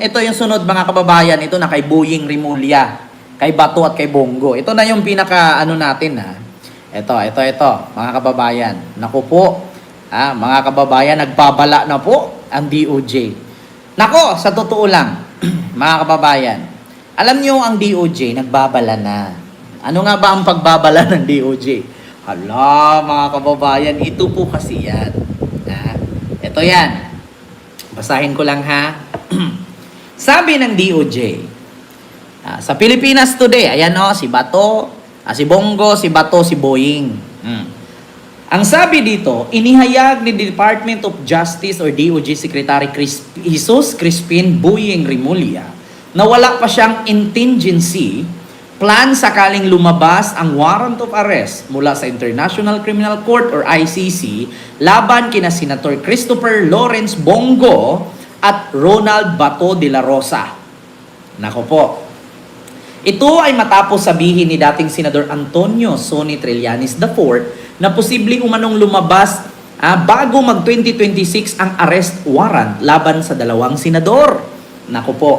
Ito yung sunod mga kababayan, ito na kay Boying Rimulya, kay Bato at kay Bongo. Ito na yung pinaka ano natin ha. Ito, ito, ito, mga kababayan. Naku po, ah, mga kababayan, nagbabala na po ang DOJ. Nako, sa totoo lang, mga kababayan, alam niyo ang DOJ, nagbabala na. Ano nga ba ang pagbabala ng DOJ? Hala, mga kababayan, ito po kasi yan. Ah, ito yan. Basahin ko lang ha. Sabi ng DOJ, ah, sa Pilipinas Today, ayan o, si Bato, ah, si Bongo, si Bato, si Boying. Mm. Ang sabi dito, inihayag ni Department of Justice or DOJ Secretary Chris, Jesus Crispin Boying Rimulya na wala pa siyang contingency plan sakaling lumabas ang warrant of arrest mula sa International Criminal Court or ICC laban kina Senator Christopher Lawrence Bongo at Ronald Bato de la Rosa. Nako po. Ito ay matapos sabihin ni dating Senador Antonio Sonny Trillanes IV na posibleng umanong lumabas ah, bago mag 2026 ang arrest warrant laban sa dalawang senador. Nako po.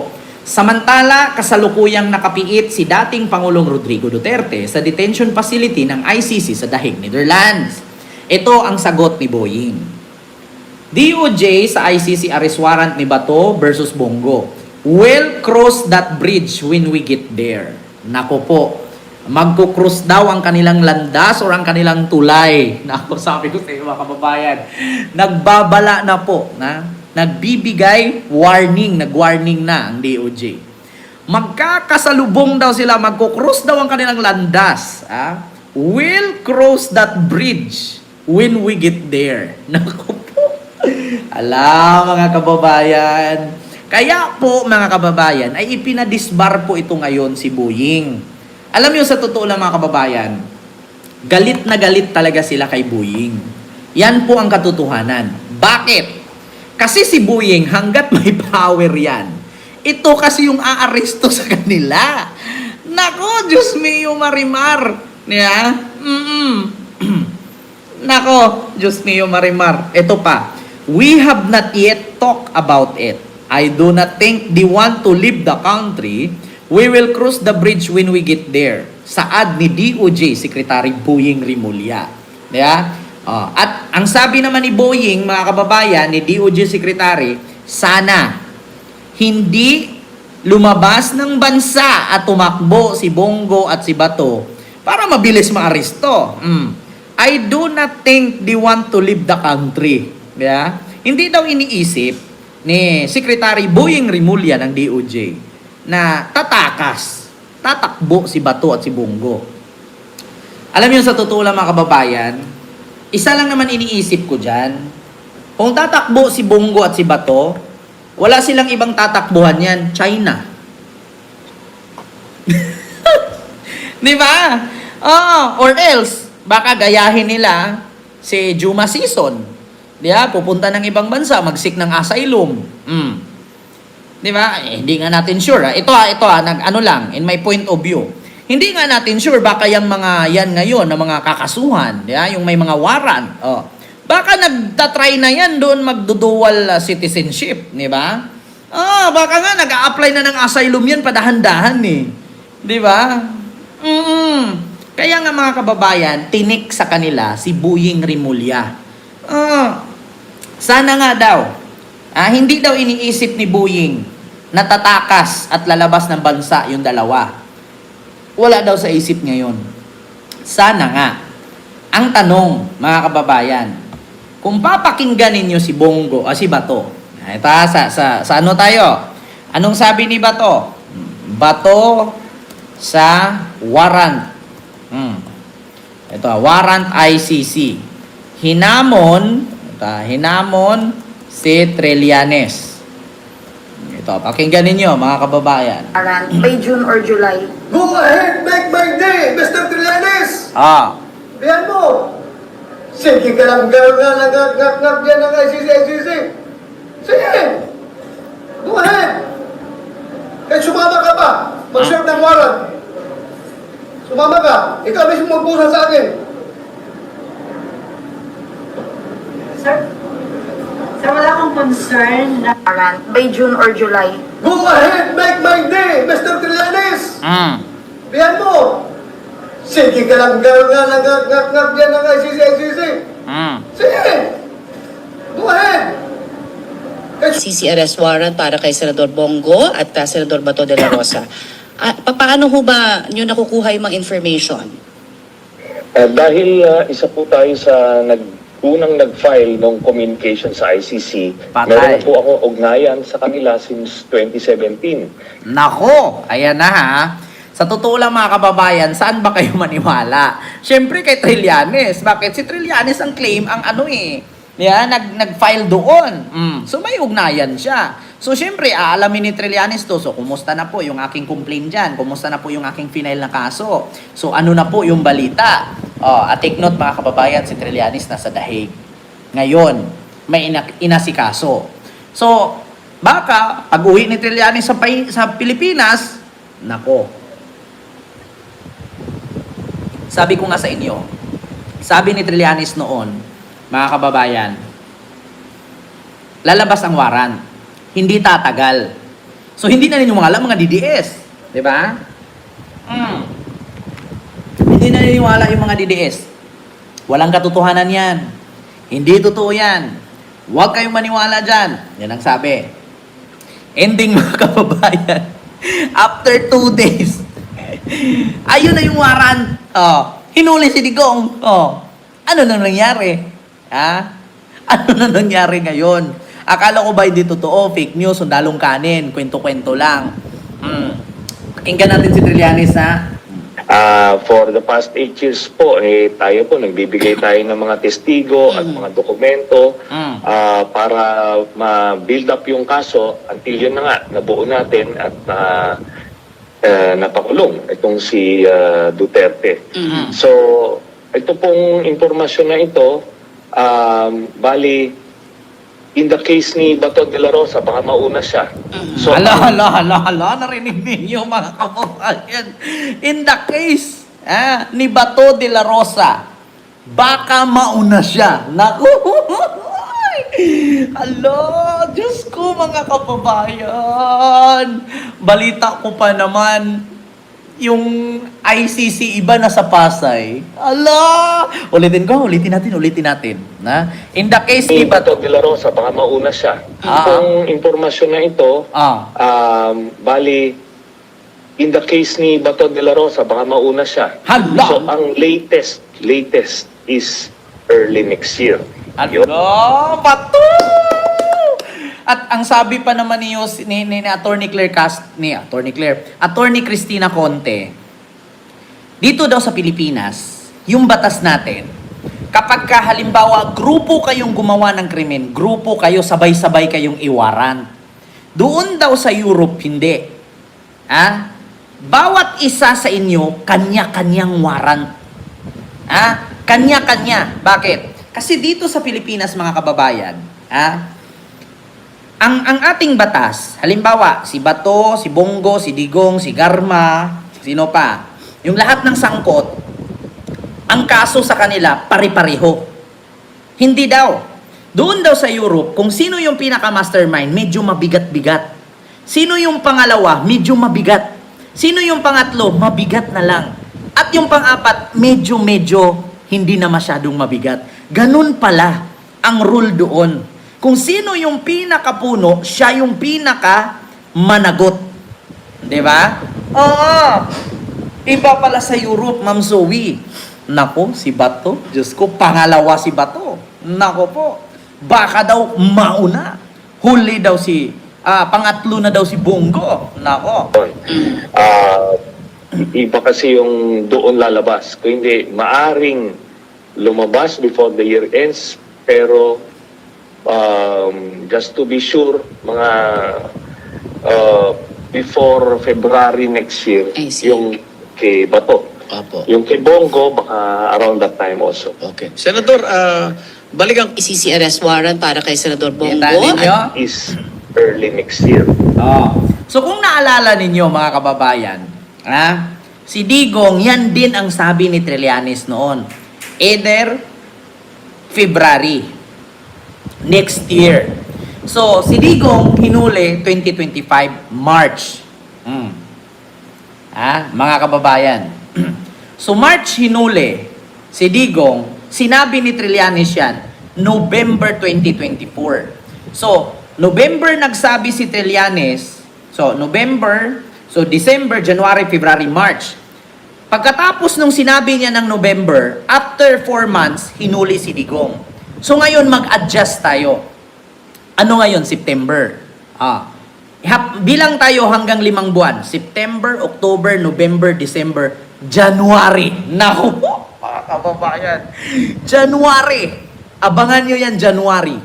Samantala, kasalukuyang nakapiit si dating Pangulong Rodrigo Duterte sa detention facility ng ICC sa Dahig, Netherlands. Ito ang sagot ni Boying. DOJ sa ICC arrest warrant ni Bato versus Bongo. We'll cross that bridge when we get there. Nako po, magkukross daw ang kanilang landas or ang kanilang tulay. Nako, sabi ko sa iyo mga kababayan, nagbabala na po, na, nagbibigay warning, nag-warning na ang DOJ. Magkakasalubong daw sila, magkukross daw ang kanilang landas. Ah? We'll cross that bridge when we get there. Nako. Ala, mga kababayan. Kaya po, mga kababayan, ay ipinadisbar po ito ngayon si Boying. Alam niyo sa totoo lang mga kababayan, galit na galit talaga sila kay Boying. Yan po ang katotohanan. Bakit? Kasi si Boying, hanggat may power yan, ito kasi yung aaresto sa kanila. Nako, Diyos mio marimar. Niya? Mm-mm. Nako, Diyos mio marimar. Ito pa. We have not yet talked about it. I do not think they want to leave the country. We will cross the bridge when we get there. Saad ni DOJ Secretary Boying Rimulya. Yeah? Oh, at ang sabi naman ni Boying, mga kababayan, ni DOJ Secretary, sana hindi lumabas ng bansa at tumakbo si Bongo at si Bato para mabilis maaresto. Mm. I do not think they want to leave the country. Yeah? Hindi daw iniisip ni Secretary Boying Rimulya ng DOJ na tatakas, tatakbo si Bato at si Bongo. Alam niyo sa totoo lang mga kababayan, isa lang naman iniisip ko dyan. Kung tatakbo si Bongo at si Bato, wala silang ibang tatakbuhan yan, China. Di ba? Oh, or else, baka gayahin nila si Juma Season. Di ba? Pupunta ng ibang bansa, magsik ng asylum. Mm. Di ba? Eh, hindi nga natin sure. Ha? Ito ha, ito ha, nag, ano lang, in my point of view. Hindi nga natin sure, baka yung mga yan ngayon, na mga kakasuhan, di ba? yung may mga warrant. Oh. Baka nagtatry na yan doon magdudual uh, citizenship, di ba? Ah, baka nga nag-a-apply na ng asylum yan padahan-dahan eh. Di ba? Mm Kaya nga mga kababayan, tinik sa kanila si Buying Rimulya. Ah, sana nga daw, ah, hindi daw iniisip ni Buying na tatakas at lalabas ng bansa yung dalawa. Wala daw sa isip ngayon. Sana nga. Ang tanong, mga kababayan, kung papakinggan ninyo si Bongo, o si Bato, ah, ito sa, sa, sa ano tayo? Anong sabi ni Bato? Bato sa warrant. Hmm. Ito, ah, warrant ICC. Hinamon, ah, hinamon si Trillanes. Ito, pakinggan ninyo mga kababayan. warrant by June or July. Go ahead, make my day, Mr. Trillanes! Ah, Biyan mo! Sige ka lang, gano'n nga nagagap-gap dyan ng ICC, ICC! Sige! Go ahead! Kahit sumama ka pa, mag-serve ng warrant. Sumama ka, ikaw mismo magpusa sa akin. Sir, sir, wala akong concern na Warrant by June or July. Go ahead, make my day, Mr. Trillanes! Mm. Biyan mo! Sige ka lang, gano'n nga, nagagagag dyan ng ICC, ICC! Mm. Sige! Go ahead! CC arrest warrant para kay Senador Bongo at uh, Senador Bato de la Rosa. Ah, pa- paano ho ba nyo nakukuha yung mga information? Ah, dahil ah, isa po tayo sa nag unang nag-file ng communication sa ICC, Patay. meron po ako ugnayan sa kanila since 2017. Nako, ayan na ha. Sa totoo lang mga kababayan, saan ba kayo maniwala? Siyempre kay Trillanes. Bakit? Si Trillanes ang claim ang ano eh. Yeah, nag, nag-file doon. Mm. So may ugnayan siya. So siyempre, aalamin ni Trillanes to. So kumusta na po yung aking complaint dyan? Kumusta na po yung aking final na kaso? So ano na po yung balita? Oh, at take note mga kababayan, si Trillanes nasa dahig. Ngayon, may ina- inasikaso. So, baka pag uwi ni Trillanes sa, sa Pilipinas, nako. Sabi ko nga sa inyo, sabi ni Trillanes noon, mga kababayan, lalabas ang waran. Hindi tatagal. So, hindi na ninyo mga alam, mga DDS. Di ba? Mm. Hindi na niniwala yung mga DDS. Walang katotohanan yan. Hindi totoo yan. Huwag kayong maniwala dyan. Yan ang sabi. Ending mga kababayan. After two days, ayun na yung waran. Oh, hinuli si Digong. Oh, ano na nangyari? Ha? Ano na nangyari ngayon? Akala ko ba hindi totoo? Fake news, sundalong kanin, kwento-kwento lang. Hmm. Pakinggan natin si Trillanes ha. Ah, for the past 8 years po, eh, tayo po, nagbibigay tayo ng mga testigo at mga dokumento Mm. ah, para ma-build up yung kaso until yun na nga, nabuo natin at ah, eh, napakulong itong si ah, Duterte. Mhm. So, ito pong informasyon na ito, um, bali, in the case ni Bato de la Rosa, baka mauna siya. So, Hala, hala, hala, hala, narinig ninyo mga kababayan. In the case ah, ni Bato de la Rosa, baka mauna siya. Naku! Hala, Diyos ko mga kababayan. Balita ko pa naman, yung ICC iba na sa Pasay. Hala! Ulitin ko, ulitin natin, ulitin natin. Na? In the case ni Bato de la Rosa, baka mauna siya. Ah. Itong informasyon na ito, Ah, um, bali, in the case ni Bato de la Rosa, baka mauna siya. Hala! So, ang latest, latest is early next year. Ano? Bato! At ang sabi pa naman ni, ni, ni, ni Attorney Claire Cast, ni Attorney Claire, Attorney Cristina Conte, dito daw sa Pilipinas, yung batas natin, kapag ka halimbawa, grupo kayong gumawa ng krimen, grupo kayo, sabay-sabay kayong iwaran. Doon daw sa Europe, hindi. Ha? Bawat isa sa inyo, kanya-kanyang warrant. Ah, kanya-kanya. Bakit? Kasi dito sa Pilipinas, mga kababayan, ah, ang ang ating batas, halimbawa, si Bato, si Bongo, si Digong, si Garma, sino pa, yung lahat ng sangkot, ang kaso sa kanila, pari-pareho. Hindi daw. Doon daw sa Europe, kung sino yung pinaka-mastermind, medyo mabigat-bigat. Sino yung pangalawa, medyo mabigat. Sino yung pangatlo, mabigat na lang. At yung pang-apat, medyo-medyo hindi na masyadong mabigat. Ganun pala ang rule doon. Kung sino yung pinakapuno, siya yung pinaka managot. 'Di ba? Oo. Iba pala sa Europe, Ma'am Zoe. Nako, si Bato. Diyos ko, pangalawa si Bato. Nako po. Baka daw mauna. Huli daw si, ah, pangatlo na daw si Bongo. Nako. Ah, iba kasi yung doon lalabas. Kung hindi, maaring lumabas before the year ends, pero um, just to be sure, mga uh, before February next year, yung kay Bato. Opo. Yung kay Bongo, baka around that time also. Okay. Senador, ah, balikan CC arrest warrant para kay Senador Bongo at Is early next year. Oh. So kung naalala ninyo mga kababayan, ha? Si Digong, yan din ang sabi ni Trillanes noon. Either February next year. So, si Digong hinuli 2025 March. Mm. Ah, mga kababayan. so, March hinuli si Digong, sinabi ni Trillanes yan, November 2024. So, November nagsabi si Trillanes, so November, so December, January, February, March. Pagkatapos nung sinabi niya ng November, after 4 months, hinuli si Digong. So ngayon mag-adjust tayo. Ano ngayon? September. Ah. Bilang tayo hanggang limang buwan. September, October, November, December, January. Naku po, kababayan. January. Abangan nyo yan, January.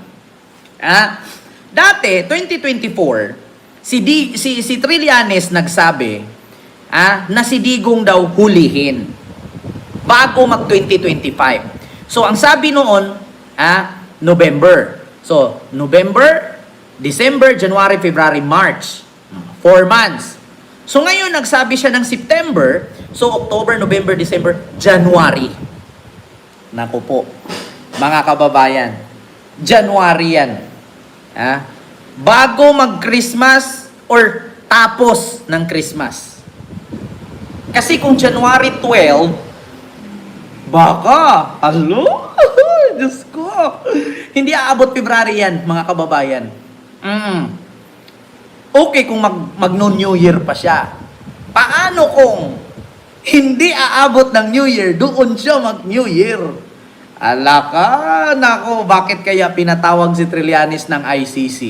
Ah, dati, 2024, si, Di, si, si Trillanes nagsabi ah, na si Digong daw hulihin bago mag 2025. So, ang sabi noon, ah, November. So, November, December, January, February, March. Four months. So, ngayon, nagsabi siya ng September. So, October, November, December, January. Naku po, mga kababayan, January yan. Ah, bago mag-Christmas or tapos ng Christmas. Kasi kung January 12, baka, alo, Diyos ko, hindi aabot February yan, mga kababayan. Mm. Okay kung mag, mag New Year pa siya. Paano kung hindi aabot ng New Year, doon siya mag New Year? Ala ka, nako, bakit kaya pinatawag si Trillanes ng ICC?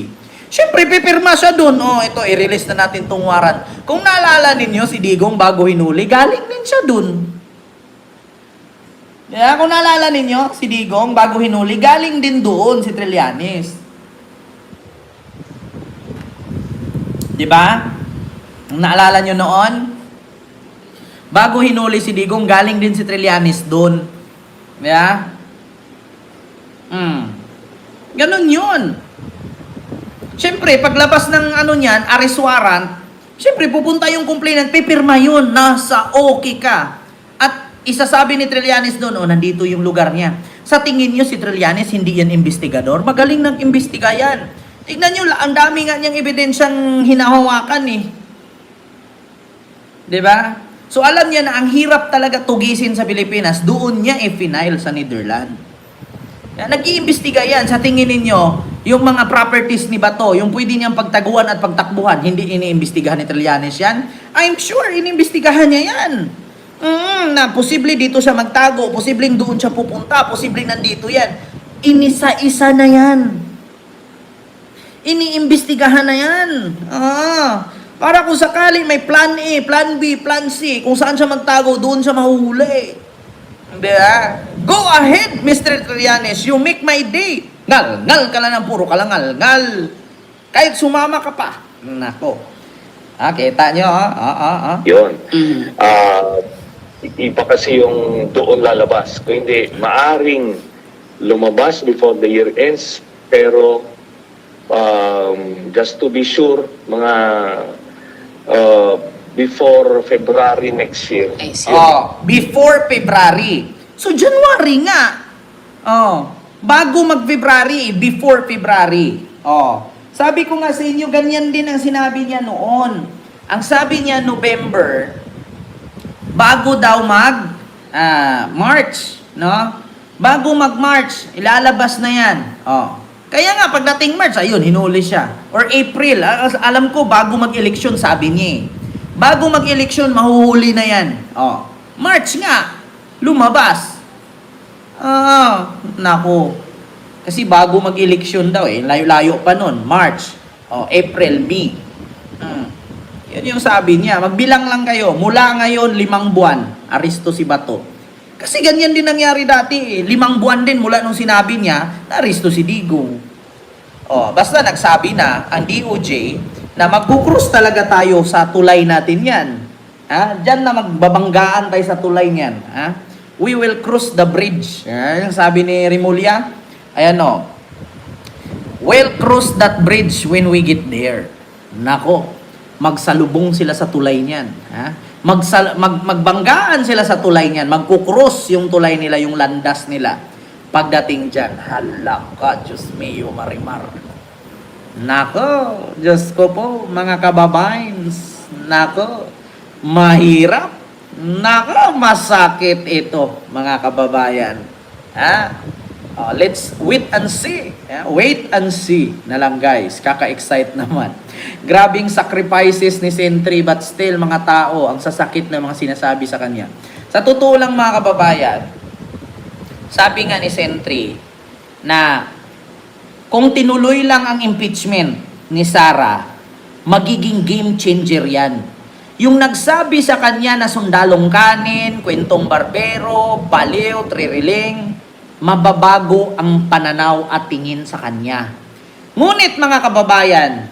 Siyempre, pipirma siya doon. Oh, ito, i-release na natin tong warrant. Kung naalala ninyo, si Digong bago hinuli, galing din siya doon. Yeah, kung naalala ninyo, si Digong bago hinuli, galing din doon si Trillanes. Di ba? Naalala nyo noon, bago hinuli si Digong, galing din si Trillanes doon. Yeah? Hmm. Ganon yun. Siyempre, paglabas ng ano niyan, arrest warrant, siyempre, pupunta yung complainant, pipirma yun, nasa okay ka. Isasabi ni Trillanes doon, oh, nandito yung lugar niya. Sa tingin niyo si Trillanes, hindi yan investigador? Magaling nag-imbestiga yan. Tignan niyo, ang dami nga niyang ebidensyang hinahawakan eh. ba? So alam niya na ang hirap talaga tugisin sa Pilipinas, doon niya i-final sa Netherlands. Nag-iimbestiga yan. Sa tingin ninyo, yung mga properties ni Bato, yung pwede niyang pagtaguan at pagtakbuhan, hindi iniimbestigahan ni Trillanes yan? I'm sure, iniimbestigahan niya yan. Mm, na posible dito siya magtago, posibleng doon siya pupunta, posibleng nandito yan. Inisa-isa na yan. Iniimbestigahan na yan. Ah, para kung sakali may plan A, plan B, plan C, kung saan siya magtago, doon siya mahuhuli. Di ba? Go ahead, Mr. Trillanes. You make my day. Ngal, ngal ka lang ng puro kalangal. Ngal. Kahit sumama ka pa. Nako. Ah, kita nyo, ah, ah, ah, ah. Yun. Mhm. Ah, iba kasi yung doon lalabas. Kung hindi, maaring lumabas before the year ends, pero um, just to be sure, mga uh, before February next year. I see. Oh, before February. So, January nga. Oh, bago mag-February, before February. Oh, sabi ko nga sa inyo, ganyan din ang sinabi niya noon. Ang sabi niya, November, bago daw mag ah, March, no? Bago mag-March, ilalabas na yan. Oh. Kaya nga, pagdating March, ayun, hinuli siya. Or April, ah, alam ko, bago mag-eleksyon, sabi niya eh. Bago mag-eleksyon, mahuhuli na yan. Oh. March nga, lumabas. Ah, nako. Kasi bago mag-eleksyon daw eh, layo-layo pa nun, March. Oh, April, May. Yan yung sabi niya. Magbilang lang kayo. Mula ngayon, limang buwan. Aristo si Bato. Kasi ganyan din nangyari dati eh. Limang buwan din mula nung sinabi niya na aristo si Digong. Oh, basta nagsabi na ang DOJ na magkukrus talaga tayo sa tulay natin yan. Ha? Diyan na magbabanggaan tayo sa tulay niyan. Ha? We will cross the bridge. Ha? Yung sabi ni Rimulya. Ayan o. We'll cross that bridge when we get there. Nako, magsalubong sila sa tulay niyan. Ha? Magsal- mag- magbanggaan sila sa tulay niyan. Magkukross yung tulay nila, yung landas nila. Pagdating dyan, hala ka, Diyos mio, marimar. Nako, Diyos ko po, mga kababayans. Nako, mahirap. Nako, masakit ito, mga kababayan. Ha? Oh, let's wait and see. Yeah, wait and see na lang guys. Kaka-excite naman. Grabing sacrifices ni Sentry but still mga tao ang sasakit ng mga sinasabi sa kanya. Sa totoo lang mga kababayan, sabi nga ni Sentry na kung tinuloy lang ang impeachment ni Sara, magiging game changer yan. Yung nagsabi sa kanya na sundalong kanin, kwentong barbero, baliw, tririling, mababago ang pananaw at tingin sa kanya. Ngunit mga kababayan,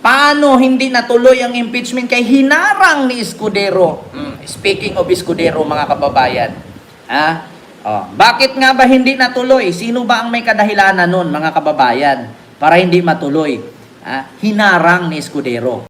paano hindi natuloy ang impeachment kay hinarang ni Escudero? Hmm, speaking of Escudero mga kababayan, ha? Oh, bakit nga ba hindi natuloy? Sino ba ang may kadahilanan nun, mga kababayan, para hindi matuloy? Ah, hinarang ni Escudero.